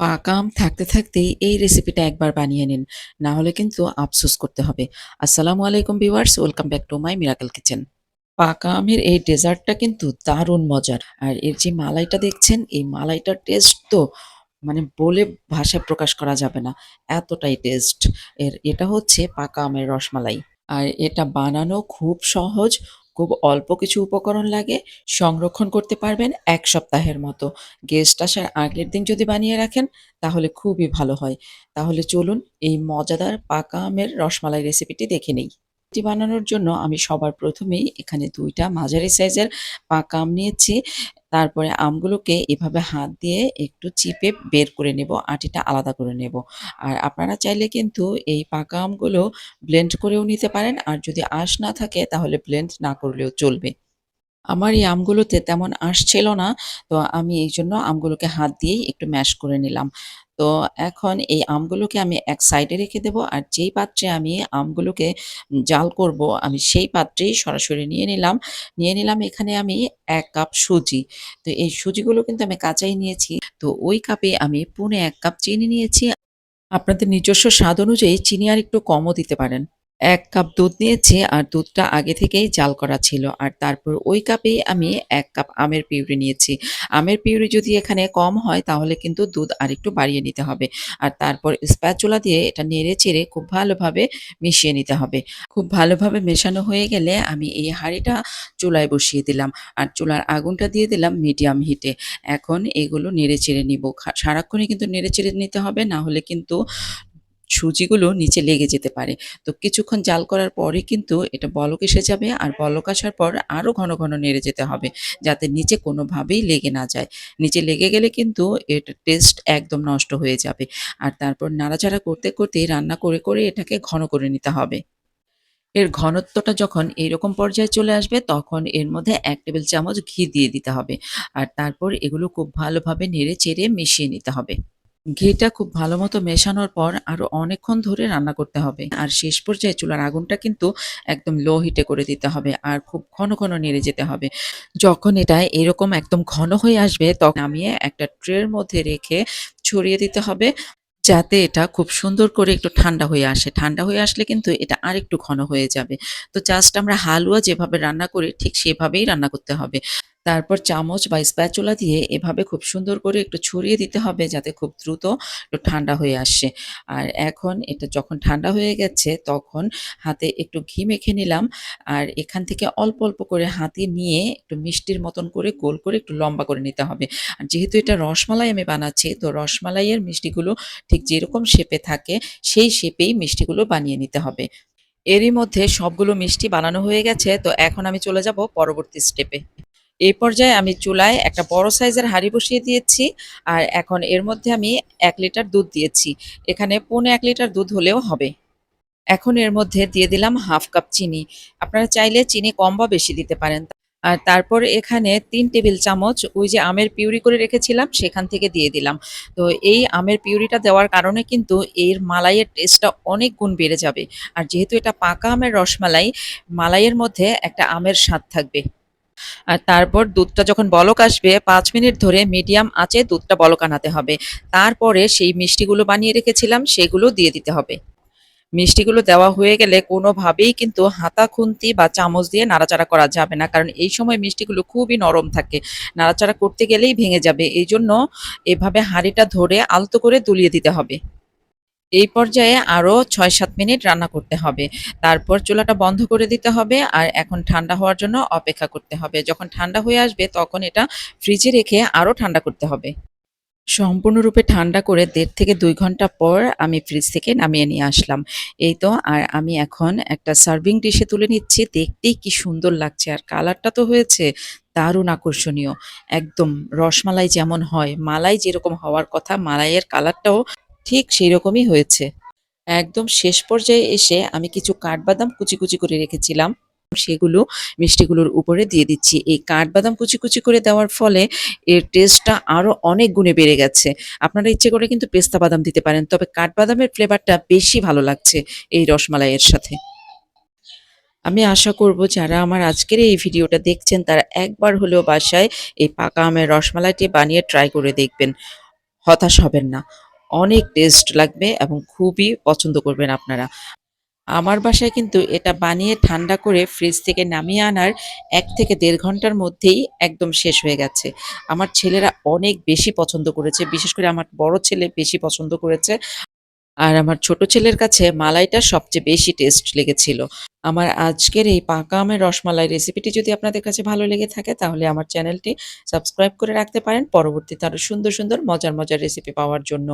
পাকা আম থাকতে থাকতেই এই রেসিপিটা একবার বানিয়ে নিন। না হলে কিন্তু আফসোস করতে হবে। আসসালামু আলাইকুম viewers, welcome back to my miracle kitchen. পাকা আমের এই ডেজার্টটা কিন্তু দারুণ মজার। আর এর যে মালাইটা দেখছেন, এই মালাইটার টেস্ট তো মানে বলে ভাষায় প্রকাশ করা যাবে না। এতটাই টেস্ট। এর এটা হচ্ছে পাকা আমের রসমালাই। আর এটা বানানো খুব সহজ। খুব অল্প কিছু উপকরণ লাগে। সংরক্ষণ করতে পারবেন এক সপ্তাহের মতো। গেস্ট আসার আগের দিন যদি বানিয়ে রাখেন, তাহলে খুবই ভালো হয়। তাহলে চলুন এই মজাদার পাকা আমের রসমালাই রেসিপিটি দেখে নেই। এটি বানানোর জন্য আমি সবার প্রথমেই এখানে দুইটা মাঝারি সাইজের পাকা আম নিয়েছি। তারপরে আমগুলোকে এভাবে হাত দিয়ে একটু চিপে বের করে নেব, আটিটা আলাদা করে নেব। আর আপনারা চাইলে কিন্তু এই পাকা আমগুলো ব্লেন্ড করেও নিতে পারেন। আর যদি আঁশ না থাকে তাহলে ব্লেন্ড না করলেও চলবে। আমার এই আমগুলোতে তেমন আঁশ ছিল না। তো আমি এই জন্য আমগুলোকে হাত দিয়েই একটু ম্যাশ করে নিলাম। তো এখন এই আমগুলোকে আমি এক সাইডে রেখে দেব। আর যেই পাত্রে আমি আমগুলোকে জাল করব, আমি সেই পাত্রেই সরাসরি নিয়ে নিলাম। নিয়ে নিলাম এখানে আমি এক কাপ সুজি। তো এই সুজিগুলো কিন্তু আমি কাঁচাই নিয়েছি। তো ওই কাপে আমি পুনে এক কাপ চিনি নিয়েছি। আপনাদের নিজস্ব স্বাদ অনুযায়ী চিনি আর একটু কমও দিতে পারেন। ১ কাপ দুধ নিয়েছি আর দুধটা আগে থেকেই জাল করা ছিল। আর তারপর ওই কাপেই আমি এক কাপ আমের পিউরি নিয়েছি। আমের পিউরি যদি এখানে কম হয় তাহলে কিন্তু দুধ আরেকটু বাড়িয়ে নিতে হবে। আর তারপর স্প্যাচুলা দিয়ে এটা নেড়ে-চেড়ে খুব ভালোভাবে মিশিয়ে নিতে হবে। খুব ভালোভাবে মেশানো হয়ে গেলে আমি এই হাঁড়িটা চুলায় বসিয়ে দিলাম। আর চুলার আগুনটা দিয়ে দিলাম মিডিয়াম হিটে। এখন এগুলো নেড়ে-চেড়ে নিব। সারাক্ষণই কিন্তু নেড়ে-চেড়ে নিতে হবে, না হলে কিন্তু সুজিগুলো নিচে লেগে যেতে পারে। তো কিছুক্ষণ জাল করার পরে কিন্তু এটা বলক এসে যাবে আর বলক আসার পর আরও ঘন, ঘন নেড়ে যেতে হবে। যাতে নিচে কোনোভাবেই লেগে না যায়। নিচে লেগে গেলে কিন্তু এটার টেস্ট একদম নষ্ট হয়ে যাবে। আর তারপর নাড়াচাড়া করতে, করতে রান্না করে, করে এটাকে ঘন করে নিতে হবে। এর ঘনত্বটা যখন এইরকম পর্যায়ে চলে আসবে তখন এর মধ্যে এক টেবিল চামচ ঘি দিয়ে দিতে হবে। আর তারপর এগুলো খুব ভালোভাবে নেড়ে-চেড়ে মিশিয়ে নিতে হবে। ঘিটা খুব ভালোমতো মেশানোর পর আরও অনেকক্ষণ ধরে রান্না করতে হবে। আর শেষ পর্যায়ে চুলার আগুনটা কিন্তু একদম লো হিটে করে দিতে হবে। আর খুব ঘন, ঘন নেড়ে যেতে হবে। যখন এটা এরকম একদম ঘন হয়ে আসবে তখন নামিয়ে একটা ট্রের মধ্যে রেখে ছড়িয়ে দিতে হবে। যাতে এটা খুব সুন্দর করে একটু ঠান্ডা হয়ে আসে। ঠান্ডা হয়ে আসলে কিন্তু এটা আরেকটু ঘন হয়ে যাবে। তো জাস্ট আমরা হালুয়া যেভাবে রান্না করি ঠিক সেভাবেই রান্না করতে হবে। তারপর চামচ বা স্প্যাচুলা দিয়ে এভাবে খুব সুন্দর করে একটু ছড়িয়ে দিতে হবে যাতে খুব দ্রুত একটু ঠান্ডা হয়ে আসে। আর এখন এটা যখন ঠান্ডা হয়ে গেছে তখন হাতে একটু ঘি মেখে নিলাম। আর এখান থেকে অল্প, অল্প করে হাতে নিয়ে একটু মিষ্টির মতন করে গোল করে একটু লম্বা করে নিতে হবে। আর যেহেতু এটা রসমালাই আমি বানাচ্ছি তো রসমালাইয়ের মিষ্টিগুলো ঠিক যেরকম শেপে থাকে সেই শেপেই মিষ্টিগুলো বানিয়ে নিতে হবে। এরই মধ্যে সবগুলো মিষ্টি বানানো হয়ে গেছে তো এখন আমি চলে যাব পরবর্তী স্টেপে। এই পর্যায়ে আমি চুলায় একটা বড় সাইজের হাঁড়ি বসিয়ে দিয়েছি আর এখন এর মধ্যে আমি এক লিটার দুধ দিয়েছি। এখানে পৌনে এক লিটার দুধ হলেও হবে। এখন এর মধ্যে দিয়ে দিলাম হাফ কাপ চিনি। আপনারা চাইলে চিনি কম বা বেশি দিতে পারেন। আর তারপর এখানে তিন টেবিল চামচ ওই যে আমের পিউরি করে রেখেছিলাম সেখান থেকে দিয়ে দিলাম। তো এই আমের পিউরিটা দেওয়ার কারণে কিন্তু এর মালাইয়ের টেস্টটা অনেক গুণ বেড়ে যাবে। আর যেহেতু এটা পাকা আমের রসমালাই, মালাইয়ের মধ্যে একটা আমের স্বাদ থাকবে। আর তারপর দুধটা যখন বলক আসবে, পাঁচ মিনিট ধরে মিডিয়াম আঁচে দুধটা বলক আনাতে হবে। তারপরে সেই মিষ্টিগুলো বানিয়ে রেখেছিলাম, সেগুলো দিয়ে দিতে হবে। মিষ্টিগুলো দেওয়া হয়ে গেলে কোনোভাবেই কিন্তু হাতা, খুন্তি বা চামচ দিয়ে নাড়াচাড়া করা যাবে না। কারণ এই সময় মিষ্টিগুলো খুবই নরম থাকে। নাড়াচাড়া করতে গেলেই ভেঙে যাবে। এই জন্য এভাবে হাঁড়িটা ধরে আলতো করে দুলিয়ে দিতে হবে। এই পর্যায়ে আরও ছয় সাত মিনিট রান্না করতে হবে। তারপর চুলাটা বন্ধ করে দিতে হবে আর এখন ঠান্ডা হওয়ার জন্য অপেক্ষা করতে হবে। যখন ঠান্ডা হয়ে আসবে তখন এটা ফ্রিজে রেখে আরও ঠান্ডা করতে হবে। সম্পূর্ণরূপে ঠান্ডা করে দেড় থেকে দুই ঘণ্টা পর আমি ফ্রিজ থেকে নামিয়ে নিয়ে আসলাম। এই তো আর আমি এখন একটা সার্ভিং ডিশে তুলে নিচ্ছি। দেখতেই কি সুন্দর লাগছে আর কালারটা তো হয়েছে দারুণ আকর্ষণীয়। একদম রসমালাই যেমন হয়, মালাই যেরকম হওয়ার কথা মালাইয়ের কালারটাও ঠিক সেইরকমই হয়েছে। একদম শেষ পর্যায়ে এসে আমি কিছু কাঠবাদাম কুচি, কুচি করে রেখেছিলাম। সেগুলো মিষ্টিগুলোর উপরে দিয়ে দিচ্ছি। এই কাঠবাদাম কুচি, কুচি করে দেওয়ার ফলে এর টেস্টটা আরও অনেক গুণে বেড়ে গেছে। আপনারা ইচ্ছে করে কিন্তু পেস্তা বাদাম দিতে পারেন। তবে কাঠবাদামের ফ্লেভারটা বেশি ভালো লাগছে এই রসমালাইয়ের সাথে। আমি আশা করব যারা আমার আজকের এই ভিডিওটা দেখছেন তারা একবার হলেও বাসায় এই পাকা আমের রসমালাইটি বানিয়ে ট্রাই করে দেখবেন। হতাশ হবেন না। অনেক টেস্ট লাগবে এবং খুবই পছন্দ করবেন আপনারা। আমার বাসায় কিন্তু এটা বানিয়ে ঠান্ডা করে ফ্রিজ থেকে নামিয়ে আনার এক থেকে দেড় ঘণ্টার মধ্যেই একদম শেষ হয়ে গেছে। আমার ছেলেরা অনেক বেশি পছন্দ করেছে। বিশেষ করে আমার বড় ছেলে বেশি পছন্দ করেছে। আর আমার ছোট ছেলের কাছে মালাইটা সবচেয়ে বেশি টেস্ট লেগেছিল। আমার আজকের এই পাকা আমের রসমালাই রেসিপিটি যদি আপনাদের কাছে ভালো লেগে থাকে তাহলে আমার চ্যানেলটি সাবস্ক্রাইব করে রাখতে পারেন পরবর্তীতে আরও সুন্দর, সুন্দর মজার, মজার রেসিপি পাওয়ার জন্য।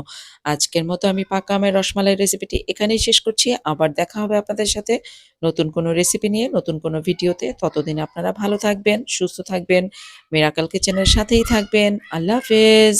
আজকের মতো আমি পাকা আমের রসমালাই রেসিপিটি এখানেই শেষ করছি। আবার দেখা হবে আপনাদের সাথে নতুন কোনো রেসিপি নিয়ে নতুন কোনো ভিডিওতে। ততদিন আপনারা ভালো থাকবেন, সুস্থ থাকবেন, মিরাকেল কিচেনের সাথেই থাকবেন। আল্লাহ হাফেজ।